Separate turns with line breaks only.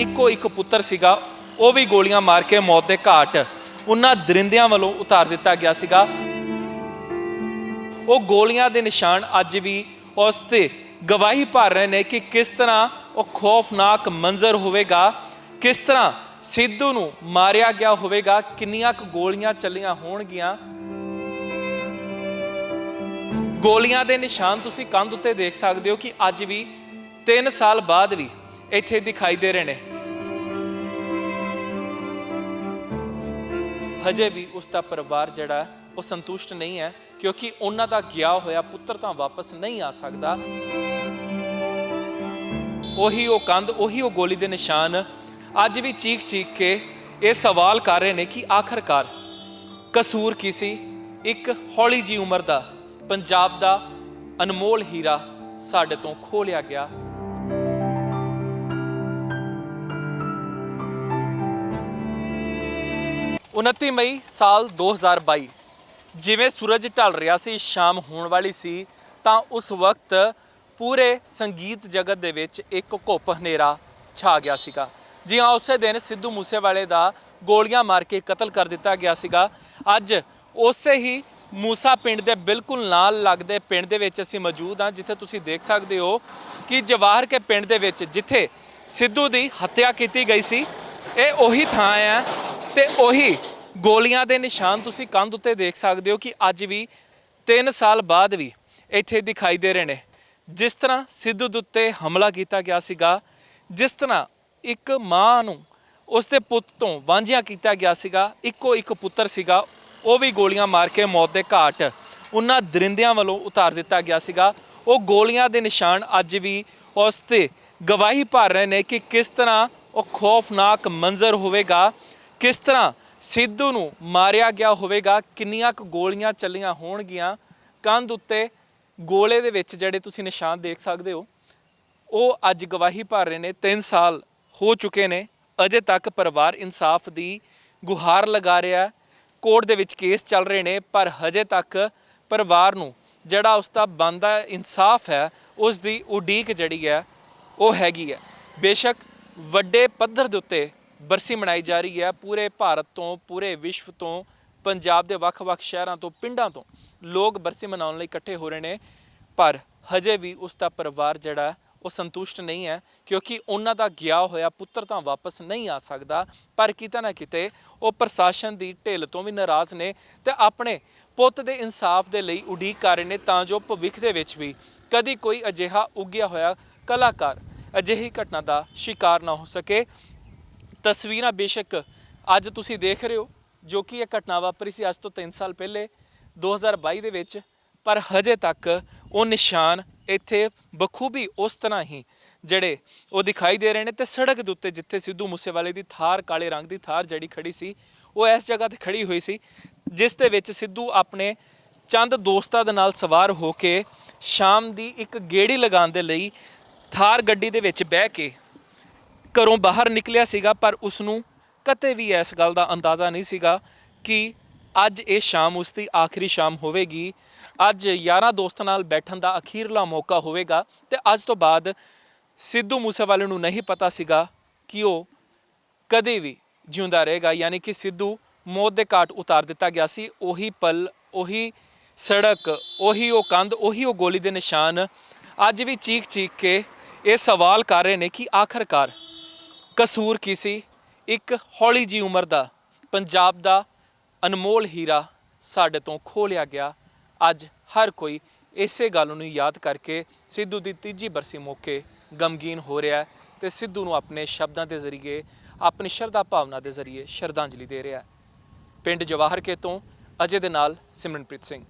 ਇੱਕੋ ਇੱਕ ਪੁੱਤਰ ਸੀਗਾ, ਉਹ ਵੀ ਗੋਲੀਆਂ ਮਾਰ ਕੇ ਮੌਤ ਦੇ ਘਾਟ ਉਹਨਾਂ ਦਰਿੰਦਿਆਂ ਵੱਲੋਂ ਉਤਾਰ ਦਿੱਤਾ ਗਿਆ ਸੀਗਾ। ਉਹ ਗੋਲੀਆਂ ਦੇ ਨਿਸ਼ਾਨ ਅੱਜ ਵੀ ਉਸ ਤੇ ਗਵਾਹੀ ਭਰ ਰਹੇ ਨੇ ਕਿ ਕਿਸ ਤਰ੍ਹਾਂ ਉਹ ਖੌਫਨਾਕ ਮੰਜ਼ਰ ਹੋਵੇਗਾ, ਕਿਸ ਤਰ੍ਹਾਂ ਸਿੱਧੂ ਨੂੰ ਮਾਰਿਆ ਗਿਆ ਹੋਵੇਗਾ, ਕਿੰਨੀਆਂ ਕੁ ਗੋਲੀਆਂ ਚੱਲੀਆਂ ਹੋਣਗੀਆਂ। ਗੋਲੀਆਂ ਦੇ ਨਿਸ਼ਾਨ ਤੁਸੀਂ ਕੰਧ ਉੱਤੇ ਦੇਖ ਸਕਦੇ ਹੋ ਕਿ ਅੱਜ ਵੀ 3 ਸਾਲ ਬਾਅਦ ਵੀ ਇੱਥੇ ਦਿਖਾਈ ਦੇ ਰਹੇ ਨੇ। ਹਜੇ ਵੀ ਉਸ ਦਾ ਪਰਿਵਾਰ ਜਿਹੜਾ ਉਹ ਸੰਤੁਸ਼ਟ ਨਹੀਂ ਹੈ, ਕਿਉਂਕਿ ਉਹਨਾਂ ਦਾ ਗਿਆ ਹੋਇਆ ਪੁੱਤਰ ਤਾਂ ਵਾਪਸ ਨਹੀਂ ਆ ਸਕਦਾ। ਉਹੀ ਉਹ ਕੰਧ, ਉਹੀ ਉਹ ਗੋਲੀ ਦੇ ਨਿਸ਼ਾਨ ਅੱਜ ਵੀ ਚੀਖ ਚੀਖ ਕੇ ਇਹ ਸਵਾਲ ਕਰ ਰਹੇ ਨੇ ਕਿ ਆਖਰਕਾਰ ਕਸੂਰ ਕੀ ਸੀ? ਇੱਕ ਹੌਲੀ ਜੀ ਉਮਰ ਦਾ, ਪੰਜਾਬ ਦਾ ਅਨਮੋਲ ਹੀਰਾ ਸਾਡੇ ਤੋਂ ਖੋਹ ਗਿਆ। 29 ਮਈ ਸਾਲ 2022 ਜਿਵੇਂ ਸੂਰਜ ਢਲ ਰਿਹਾ ਸੀ, ਸ਼ਾਮ ਹੋਣ ਵਾਲੀ ਸੀ, ਤਾਂ ਉਸ ਵਕਤ ਪੂਰੇ ਸੰਗੀਤ ਜਗਤ ਦੇ ਵਿੱਚ ਇੱਕ ਘੁੱਪ ਹਨੇਰਾ ਛਾ ਗਿਆ ਸੀਗਾ। ਜੀ ਹਾਂ, ਉਸੇ ਦਿਨ ਸਿੱਧੂ ਮੂਸੇਵਾਲੇ ਦਾ ਗੋਲੀਆਂ ਮਾਰ ਕੇ ਕਤਲ ਕਰ ਦਿੱਤਾ ਗਿਆ ਸੀਗਾ। ਅੱਜ ਉਸੇ ਹੀ ਮੂਸਾ ਪਿੰਡ ਦੇ ਬਿਲਕੁਲ ਨਾਲ ਲੱਗਦੇ ਪਿੰਡ ਦੇ ਵਿੱਚ ਅਸੀਂ ਮੌਜੂਦ ਹਾਂ, ਜਿੱਥੇ ਤੁਸੀਂ ਦੇਖ ਸਕਦੇ ਹੋ ਕਿ ਜਵਾਹਰ ਕੇ ਪਿੰਡ ਦੇ ਵਿੱਚ ਜਿੱਥੇ ਸਿੱਧੂ ਦੀ ਹੱਤਿਆ ਕੀਤੀ ਗਈ ਸੀ, ਇਹ ਉਹੀ ਥਾਂ ਹੈ ਤੇ ਉਹੀ ਗੋਲੀਆਂ ਦੇ ਨਿਸ਼ਾਨ ਤੁਸੀਂ ਕੰਧ ਉੱਤੇ ਦੇਖ ਸਕਦੇ ਹੋ ਕਿ ਅੱਜ ਵੀ 3 ਸਾਲ ਬਾਅਦ ਵੀ ਇੱਥੇ ਦਿਖਾਈ ਦੇ ਰਹੇ ਨੇ। ਜਿਸ ਤਰ੍ਹਾਂ ਸਿੱਧੂ ਦੇ ਉੱਤੇ ਹਮਲਾ ਕੀਤਾ ਗਿਆ ਸੀਗਾ, ਜਿਸ ਤਰ੍ਹਾਂ ਇੱਕ ਮਾਂ ਨੂੰ ਉਸ ਦੇ ਪੁੱਤ ਤੋਂ ਵਾਂਝਿਆ ਕੀਤਾ ਗਿਆ ਸੀਗਾ, ਇੱਕੋ ਇੱਕ ਪੁੱਤਰ ਸੀਗਾ, ਉਹ ਵੀ ਗੋਲੀਆਂ ਮਾਰ ਕੇ ਮੌਤ ਦੇ ਘਾਟ ਉਹਨਾਂ ਦਰਿੰਦਿਆਂ ਵੱਲੋਂ ਉਤਾਰ ਦਿੱਤਾ ਗਿਆ ਸੀਗਾ। ਉਹ ਗੋਲੀਆਂ ਦੇ ਨਿਸ਼ਾਨ ਅੱਜ ਵੀ ਉਸ ਤੇ ਗਵਾਹੀ ਭਰ ਰਹੇ ਨੇ ਕਿ ਕਿਸ ਤਰ੍ਹਾਂ ਉਹ ਖੌਫਨਾਕ ਮੰਜ਼ਰ ਹੋਵੇਗਾ। ਕਿਸ ਤਰ੍ਹਾਂ ਸਿੱਧੂ ਨੂੰ ਮਾਰਿਆ ਗਿਆ ਹੋਵੇਗਾ? ਕਿੰਨੀਆਂ ਕੁ ਗੋਲੀਆਂ ਚੱਲੀਆਂ ਹੋਣਗੀਆਂ? ਕੰਧ ਉੱਤੇ ਗੋਲੇ ਦੇ ਵਿੱਚ ਜਿਹੜੇ ਤੁਸੀਂ ਨਿਸ਼ਾਨ ਦੇਖ ਸਕਦੇ ਹੋ, ਉਹ ਅੱਜ ਗਵਾਹੀ ਭਰ ਰਹੇ ਨੇ। 3 ਸਾਲ ਹੋ ਚੁੱਕੇ ਨੇ। ਅਜੇ ਤੱਕ ਪਰਿਵਾਰ ਇਨਸਾਫ ਦੀ ਗੁਹਾਰ ਲਗਾ ਰਿਹਾ ਕੋਰਟ ਦੇ ਵਿੱਚ ਕੇਸ ਚੱਲ ਰਹੇ ਨੇ, ਪਰ ਹਜੇ ਤੱਕ ਪਰਿਵਾਰ ਨੂੰ ਜਿਹੜਾ ਉਸ ਦਾ ਬੰਦਾ ਇਨਸਾਫ ਹੈ, ਉਸ ਦੀ ਉਡੀਕ ਜਿਹੜੀ ਹੈ, ਉਹ ਹੈਗੀ ਹੈ। ਬੇਸ਼ੱਕ ਵੱਡੇ ਪੱਧਰ ਦੇ ਉੱਤੇ ਬਰਸੀ ਮਨਾਈ ਜਾ ਰਹੀ ਹੈ ਪੂਰੇ ਭਾਰਤ ਤੋਂ, ਪੂਰੇ ਵਿਸ਼ਵ ਤੋਂ, ਪੰਜਾਬ ਦੇ ਵੱਖ-ਵੱਖ ਸ਼ਹਿਰਾਂ ਤੋਂ, ਪਿੰਡਾਂ ਤੋਂ ਲੋਕ ਬਰਸੀ ਮਨਾਉਣ ਲਈ ਇਕੱਠੇ ਹੋ ਰਹੇ ਨੇ। ਪਰ ਹਜੇ ਵੀ ਉਸ ਦਾ ਪਰਿਵਾਰ ਜਿਹੜਾ ਉਹ ਸੰਤੁਸ਼ਟ ਨਹੀਂ ਹੈ ਕਿਉਂਕਿ ਉਹਨਾਂ ਦਾ ਗਿਆ ਹੋਇਆ ਪੁੱਤਰ ਤਾਂ ਵਾਪਸ ਨਹੀਂ ਆ ਸਕਦਾ। ਪਰ ਕਿਤੇ ਨਾ ਕਿਤੇ ਉਹ ਪ੍ਰਸ਼ਾਸਨ ਦੀ ਢਿੱਲ ਤੋਂ ਵੀ ਨਾਰਾਜ਼ ਨੇ ਤੇ ਆਪਣੇ ਪੁੱਤ ਦੇ ਇਨਸਾਫ ਦੇ ਲਈ ਉਡੀਕ ਕਰ ਰਹੇ ਨੇ ਤਾਂ ਜੋ ਭਵਿੱਖ ਦੇ ਵਿੱਚ ਵੀ ਕਦੀ ਕੋਈ ਅਜਿਹਾ ਉੱਗਿਆ ਹੋਇਆ ਕਲਾਕਾਰ ਅਜਿਹੀ ਘਟਨਾ ਦਾ ਸ਼ਿਕਾਰ ਨਾ ਹੋ ਸਕੇ। ਤਸਵੀਰਾਂ ਬੇਸ਼ੱਕ ਅੱਜ ਤੁਸੀਂ ਦੇਖ ਰਹੇ ਹੋ, ਜੋ ਕਿ ਇਹ ਘਟਨਾ ਵਾਪਰੀ ਸੀ ਅੱਜ ਤੋਂ 3 ਸਾਲ ਪਹਿਲੇ 2022 ਦੇ ਵਿੱਚ। ਪਰ ਹਜੇ ਤੱਕ ਉਹ ਨਿਸ਼ਾਨ ਇੱਥੇ ਬਖੂਬੀ ਉਸ ਤਰ੍ਹਾਂ ਹੀ ਜਿਹੜੇ ਉਹ ਦਿਖਾਈ ਦੇ ਰਹੇ ਨੇ ਤੇ ਸੜਕ ਦੇ ਉੱਤੇ ਜਿੱਥੇ ਸਿੱਧੂ ਮੂਸੇਵਾਲੇ ਦੀ ਥਾਰ, ਕਾਲੇ ਰੰਗ ਦੀ ਥਾਰ ਜਿਹੜੀ ਖੜੀ ਸੀ, ਉਹ ਇਸ ਜਗ੍ਹਾ ਤੇ ਖੜੀ ਹੋਈ ਸੀ, ਜਿਸ ਦੇ ਵਿੱਚ ਸਿੱਧੂ ਆਪਣੇ ਚੰਦ ਦੋਸਤਾਂ ਦੇ ਨਾਲ ਸਵਾਰ ਹੋ ਕੇ ਸ਼ਾਮ ਦੀ ਇੱਕ ਗੇੜੀ ਲਗਾਉਣ ਦੇ ਲਈ ਥਾਰ ਗੱਡੀ ਦੇ ਵਿੱਚ ਬਹਿ ਕੇ ਘਰੋਂ ਬਾਹਰ ਨਿਕਲਿਆ ਸੀਗਾ, ਪਰ ਉਸ ਨੂੰ ਕਦੇ ਵੀ ਇਸ ਗੱਲ ਦਾ ਅੰਦਾਜ਼ਾ ਨਹੀਂ ਸੀਗਾ ਕਿ ਅੱਜ ਇਹ ਸ਼ਾਮ ਉਸ ਦੀ ਆਖਰੀ ਸ਼ਾਮ ਹੋਵੇਗੀ। ਅੱਜ ਯਾਰਾਂ ਦੋਸਤਾਂ ਨਾਲ ਬੈਠਣ ਦਾ ਅਖੀਰਲਾ ਮੌਕਾ ਹੋਵੇਗਾ ਤੇ ਅੱਜ ਤੋਂ ਬਾਅਦ ਸਿੱਧੂ ਮੂਸੇਵਾਲੇ ਨੂੰ ਨਹੀਂ ਪਤਾ ਸੀਗਾ ਕਿ ਉਹ ਕਦੇ ਵੀ ਜਿਉਂਦਾ ਰਹੇਗਾ। ਯਾਨੀ ਕਿ ਸਿੱਧੂ ਮੌਤ ਦੇ ਘਾਟ ਉਤਾਰ ਦਿੱਤਾ ਗਿਆ ਸੀ। ਉਹੀ ਪਲ, ਉਹੀ ਸੜਕ, ਉਹੀ ਉਹ ਕੰਧ, ਉਹੀ ਉਹ ਗੋਲੀ ਦੇ ਨਿਸ਼ਾਨ ਅੱਜ ਵੀ ਚੀਖ ਚੀਖ ਕੇ ਇਹ ਸਵਾਲ ਕਰ ਰਹੇ ਨੇ ਕਿ ਆਖਰਕਾਰ ਕਸੂਰ ਕੀ ਸੀ? ਇੱਕ ਹੌਲੀ ਜੀ ਉਮਰ ਦਾ, ਪੰਜਾਬ ਦਾ ਅਨਮੋਲ ਹੀਰਾ ਸਾਡੇ ਤੋਂ ਖੋਹ ਲਿਆ ਗਿਆ। ਅੱਜ ਹਰ ਕੋਈ ਇਸੇ ਗੱਲ ਨੂੰ ਯਾਦ ਕਰਕੇ ਸਿੱਧੂ ਦੀ ਤੀਜੀ ਬਰਸੀ ਮੌਕੇ ਗਮਗੀਨ ਹੋ ਰਿਹਾ ਹੈ ਤੇ ਸਿੱਧੂ ਨੂੰ ਆਪਣੇ ਸ਼ਬਦਾਂ ਦੇ ਜ਼ਰੀਏ, ਆਪਣੀ ਸ਼ਰਧਾ ਭਾਵਨਾ ਦੇ ਜ਼ਰੀਏ ਸ਼ਰਧਾਂਜਲੀ ਦੇ ਰਿਹਾ ਪਿੰਡ ਜਵਾਹਰ ਕੇ ਤੋਂ ਅਜੇ ਦੇ ਨਾਲ ਸਿਮਰਨਪ੍ਰੀਤ ਸਿੰਘ।